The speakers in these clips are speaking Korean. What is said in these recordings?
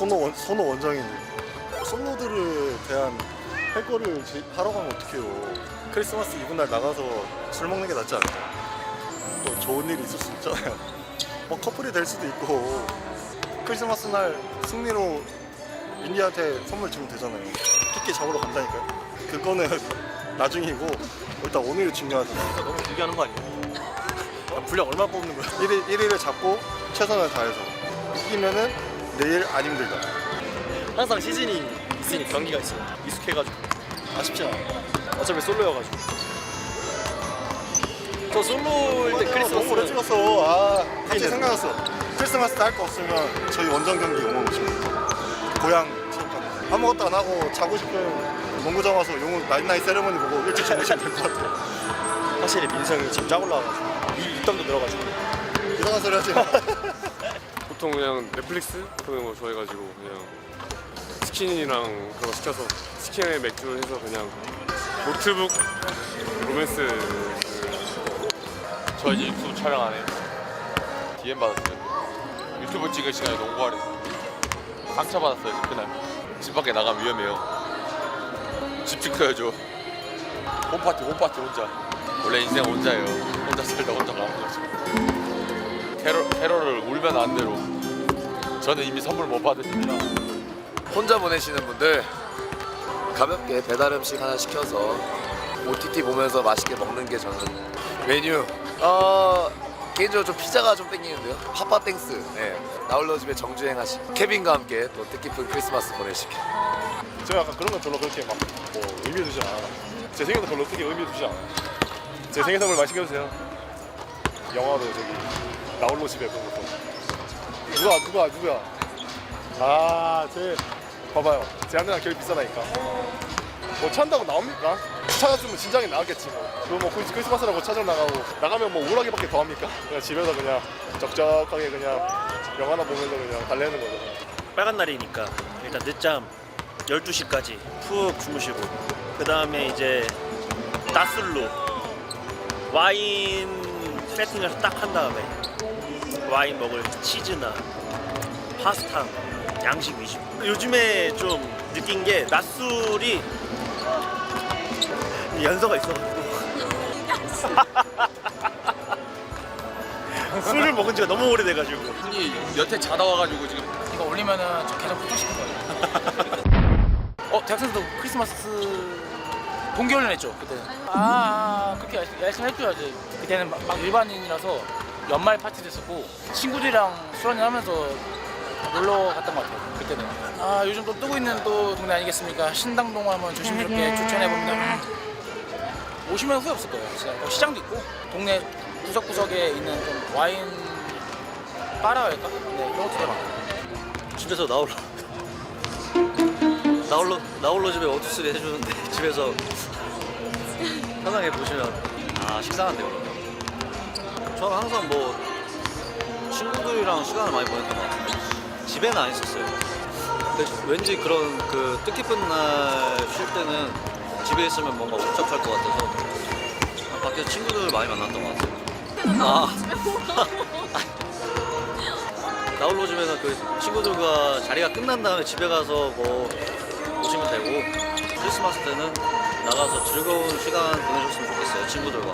원, 선호 원장인데. 솔로들에 대한 할 거를 제- 하러 가면 어떡해요? 크리스마스 이브 날 나가서 술 먹는 게 낫지 않을까 또 좋은 일이 있을 수 있잖아요. 뭐 커플이 될 수도 있고 크리스마스 날 승리로 인디한테 선물 주면 되잖아요. 토끼 잡으러 간다니까요. 그거는 나중이고 일단 오늘이 중요하잖아요. 너무 길게 하는 거 아니에요? 아, 분량 얼마 뽑는 거야? 1일, 1일을 잡고 최선을 다해서. 이기면은 내일 안 힘들다. 항상 시즌이 있으니 경기가 있어요. 익숙해가지고. 아쉽지 않아. 어차피 솔로여가지고. 저 솔로일 때 너무 오래 크리스마스는 찍었어. 아 갑자기 생각났어. 크리스마스 때 할 거 없으면 저희 원정 경기 용원 오시면 고향 체육관. 아무것도 안 하고 자고 싶은 농구장 와서 용원 나잇나잇 세레머니 보고 일찍 주무시면 될 것 같아요 확실히 민성이 지금 쫙 올라와가지고. 이 입담도 늘어가지고. 이상한 소리 하지 마 보통 그냥 넷플릭스 보는 거 좋아해가지고 그냥 스킨이랑 그런 거 시켜서 스킨에 맥주 해서 그냥 노트북 로맨스 저 이제 유튜브 촬영 안 해요. DM 받았어요. 유튜브 찍을 시간에 농구하래. 상처 받았어요, 그날. 집 밖에 나가면 위험해요. 집 지켜야죠. 홈파티, 홈파티 혼자. 원래 인생 혼자예요. 혼자 살다 혼자 가는 거죠. 캐롤, 캐롤을 울면 안 대로. 저는 이미 선물 못 받으십니다. 혼자 보내시는 분들 가볍게 배달 음식 하나 시켜서 OTT 보면서 맛있게 먹는 게 저는 메뉴. 어 개인적으로 좀 피자가 좀 땡기는데요. 파파 땡스. 네. 나홀로 집에 정주행하시. 케빈과 함께 또 뜻깊은 크리스마스 보내시길. 제가 약간 그런 건 별로 그렇게 막 뭐 의미 두지 않아요. 제 생일도 별로 크게 의미 두지 않아요. 제 생일 선물 많이 챙겨주세요. 영화도 저기 나홀로 집에 그런 것도. 누가 누가 누구야? 아, 제 봐봐요. 제 아내랑 결이 비싸다니까. 뭐 찬다고 나옵니까? 찾았으면 진작에 나왔겠지 뭐. 그거 뭐 크리스- 크리스마스라고 찾으러 나가고 나가면 뭐 우울하게밖에 더 합니까? 그냥 집에서 그냥 적적하게 그냥 영화나 보면서 그냥 달래는 거죠. 빨간 날이니까 일단 늦잠 12시까지 푹 주무시고 그 다음에 이제 낮술로 와인 세팅을 딱 한 다음에 와인 먹을 치즈나 파스타 양식 위주 요즘에 좀 느낀 게 낮술이 연서가 있어가지고 술을 먹은 지가 너무 오래돼가지고 형이 여태 자다 와가지고 지금 이거 올리면은 저 계정 포토시킨 거예요. 어 대학생도 크리스마스 동계훈련 했죠 그때. 아, 아 그렇게 열심히, 열심히 해줘야지. 그때는 막, 막 일반인이라서 연말 파티도 했었고 친구들이랑 술 한잔 하면서 놀러 갔던 것 같아요 그때는. 아 요즘 또 뜨고 있는 또 동네 아니겠습니까? 신당동 한번 조심스럽게 추천해 봅니다. 오시면 후회 없을 거예요. 진짜 뭐 시장도 있고 동네 구석구석에 있는 좀 와인 바라 할까? 네 그런 것도 되게 많고. 집에서 나홀로 나홀로 나홀로 집에 어투스리 해주는데 집에서 편하게 보시면 아 식상한데요 그러면 저는 항상 뭐 친구들이랑 시간을 많이 보냈던 것 같아요. 집에는 안 있었어요. 근데 왠지 그런 그 뜻깊은 날 쉴 때는 집에 있으면 뭔가 복잡할 것 같아서 밖에서 친구들 많이 만났던 것 같아요. 아. 나홀로 집에는 그 친구들과 자리가 끝난 다음에 집에 가서 뭐 오시면 되고 크리스마스 때는 나가서 즐거운 시간 보내셨으면 좋겠어요 친구들과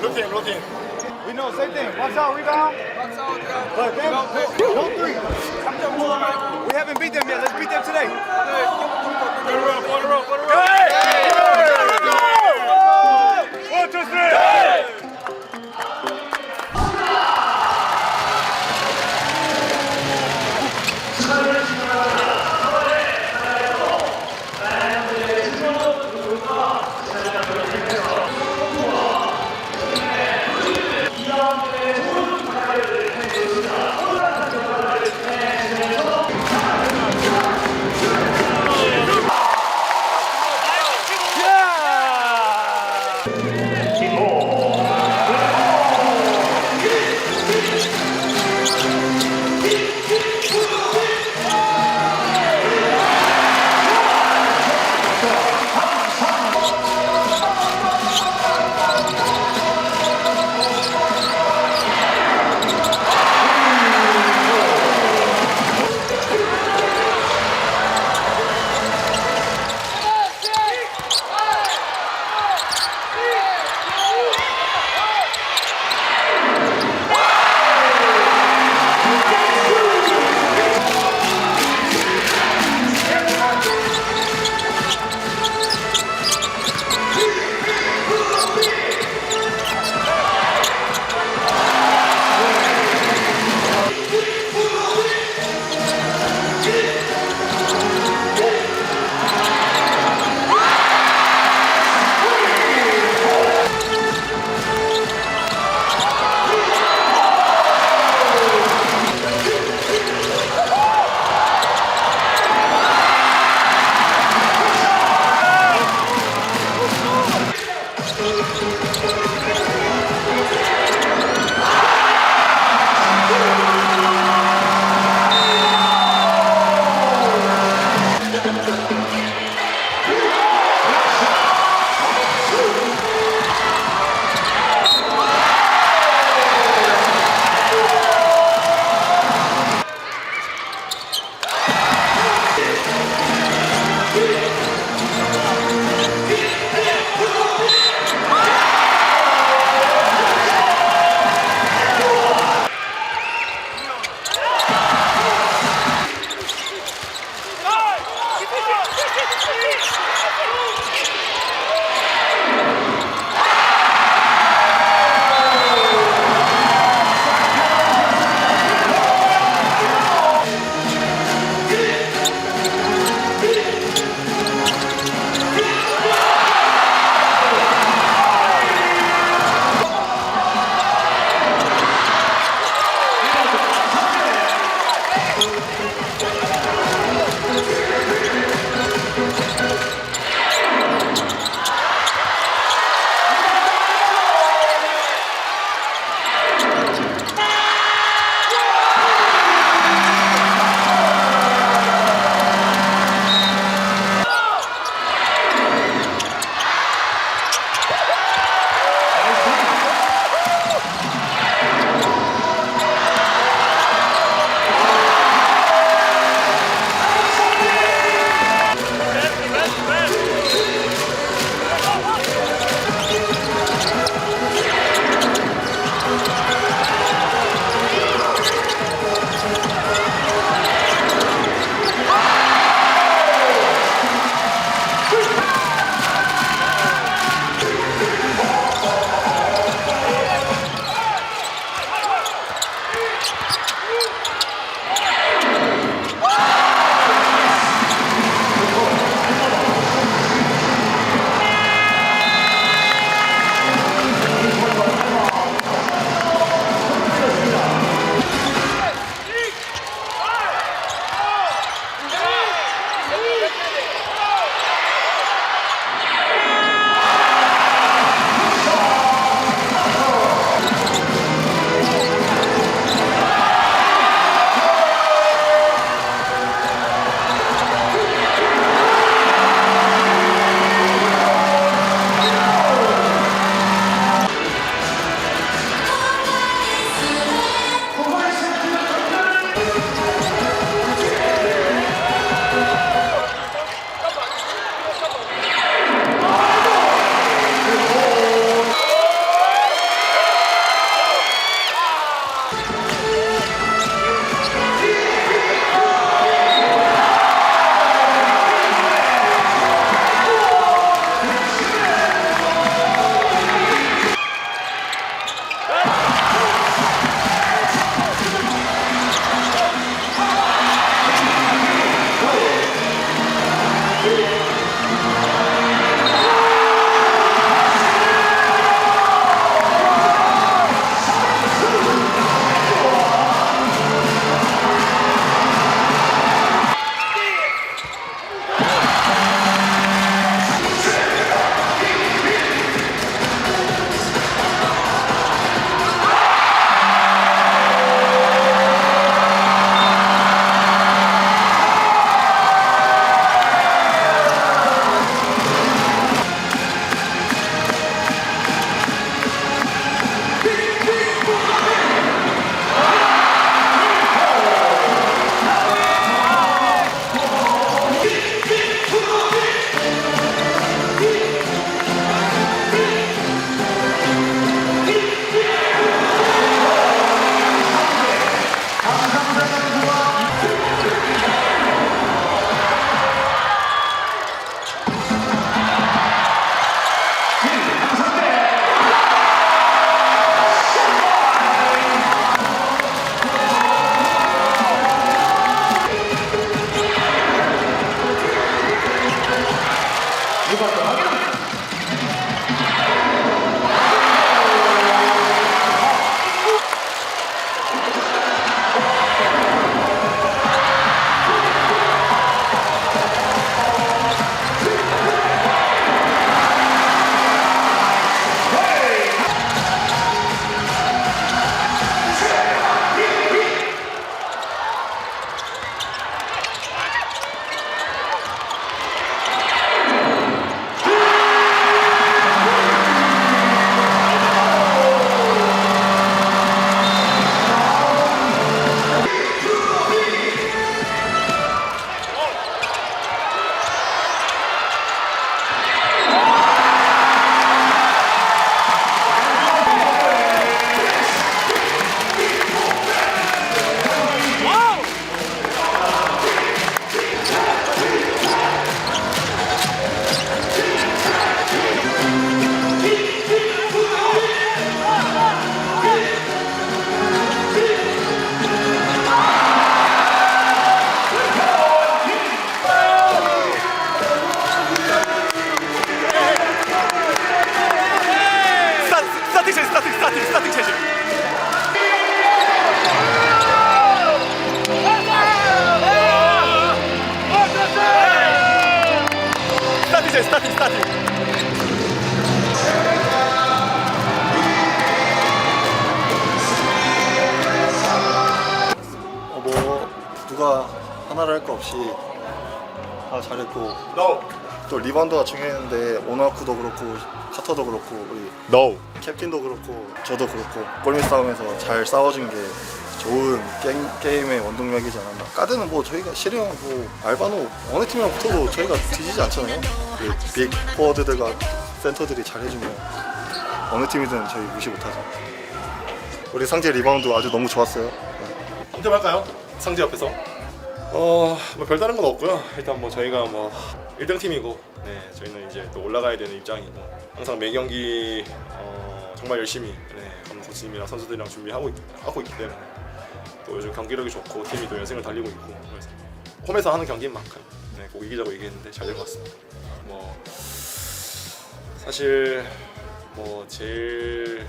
Routine, routine. We know, same thing. Box out, rebound. Box out, Right, bam. Go, go three. We haven't beat them yet. Let's beat them today. 어, 뭐 누가 하나를 할거 없이 다 잘했고 No. 또 리바운드가 중요했는데 오나쿠도 그렇고 카터도 그렇고 우리 No. 캡틴도 그렇고 저도 그렇고 골밑 싸움에서 잘 싸워준 게 좋은 게임, 게임의 원동력이지 않았나 가드는 뭐 저희가 실형 뭐 알바노 어느 팀이랑 붙어도 저희가 뒤지지 않잖아요 그빅 포워드들과 센터들이 잘 해주면 어느 팀이든 저희 무시 못하죠 우리 상재 리바운드 아주 너무 좋았어요 인터할까요? 상재 옆에서. 어, 뭐 별다른 건 없고요. 일단 뭐 저희가 뭐 1등 팀이고, 네, 저희는 이제 또 올라가야 되는 입장이고, 항상 매 경기 어, 정말 열심히 네, 감독 코치님이랑 선수들이랑 준비하고 있, 하고 있기 때문에 또 요즘 경기력이 좋고 팀이 또 연승을 달리고 있고, 그래서 홈에서 하는 경기인 만큼 네, 꼭 이기자고 얘기했는데 잘된것 같습니다. 뭐 사실 뭐 제일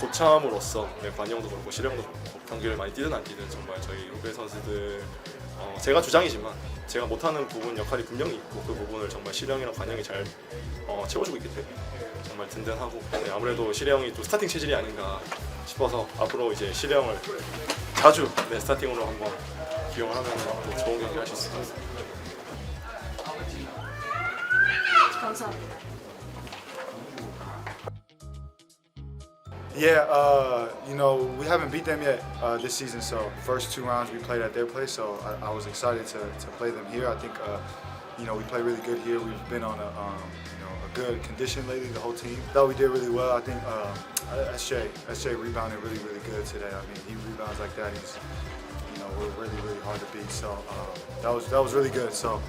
고참으로서 네, 관영도 그렇고 실영도 그렇고 경기를 많이 뛰든 안 뛰든 정말 저희 후배 선수들 어, 제가 주장이지만 제가 못하는 부분 역할이 분명히 있고 그 부분을 정말 실영이랑 관영이 잘 어, 채워주고 있기 때문에 정말 든든하고 네, 아무래도 실영이 또 스타팅 체질이 아닌가 싶어서 앞으로 이제 실영을 자주 네, 스타팅으로 한번 기용을 하면 또 좋은 경기 할 수 있을 것 같습니다. 감사합니다. Yeah, uh, you know, we haven't beat them yet uh, this season. So first two rounds we played at their place, so I, I was excited to, to play them here. I think, uh, you know, we play really good here. We've been on a, um, good condition lately. The whole team thought we did really well. I think uh, SJ SJ rebounded really really good today. I mean, he rebounds like that. He's, you know, we're really really hard to beat. So uh, that was that was really good. So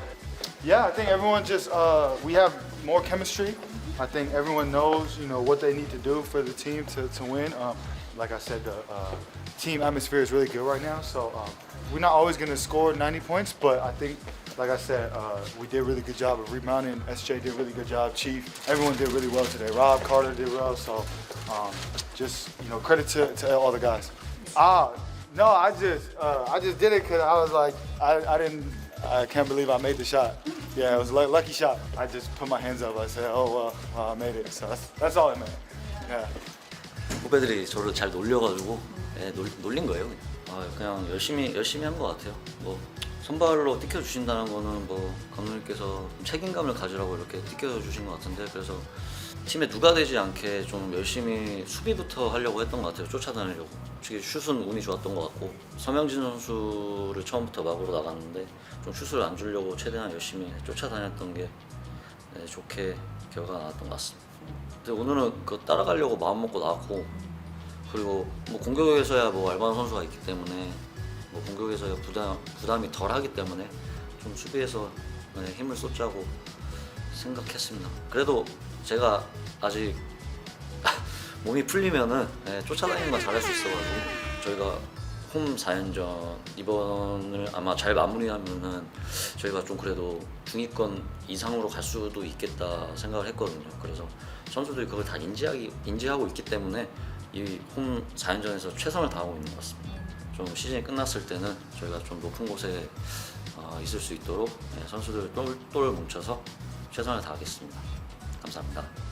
yeah, I think everyone just uh, we have more chemistry. I think everyone knows, you know, what they need to do for the team to, to win. Um, like I said, the uh, team atmosphere is really good right now. So um, we're not always going to score 90 points, but I think, like I said, uh, we did a really good job of rebounding. SJ did a really good job. Chief, everyone did really well today. Rob Carter did well. So um, just, you know, credit to, to all the guys. Ah, no, I just, uh, I just did it because I was like, I, I didn't, I can't believe I made the shot. Yeah, it was a lu- lucky shot. I just put my hands up. I said, oh well, well I made it. So that's, that's all it meant. Yeah. 후배들이 저를 잘 놀려가지고 예, 놀, 놀린 거예요. 그냥. 아, 그냥 열심히 열심히 한 것 같아요. 뭐 선발로 뛰켜 주신다는 거는 뭐 감독님께서 책임감을 가지라고 이렇게 뛰켜 주신 것 같은데 그래서 팀에 누가 되지 않게 좀 열심히 수비부터 하려고 했던 것 같아요. 쫓아다니려고. 솔직히 슛은 운이 좋았던 것 같고 서명진 선수를 처음부터 막으로 나갔는데 좀 슛을 안 주려고 최대한 열심히 쫓아다녔던 게 네, 좋게 결과가 나왔던 것 같습니다. 근데 오늘은 그 따라가려고 마음 먹고 나왔고 그리고 뭐 공격에서야 뭐 알바노 선수가 있기 때문에 뭐 공격에서야 부담 부담이 덜하기 때문에 좀 수비에서 네, 힘을 쏟자고 생각했습니다. 그래도 제가 아직 몸이 풀리면은 네, 쫓아다니는 건 잘할 수 있어가지고 저희가 홈 4연전 이번을 아마 잘 마무리하면은 저희가 좀 그래도 중위권 이상으로 갈 수도 있겠다 생각을 했거든요. 그래서 선수들이 그걸 다 인지하기 인지하고 있기 때문에 이 홈 4연전에서 최선을 다하고 있는 것 같습니다. 좀 시즌이 끝났을 때는 저희가 좀 높은 곳에 어, 있을 수 있도록 네, 선수들 똘똘 뭉쳐서 최선을 다하겠습니다. 감사합니다.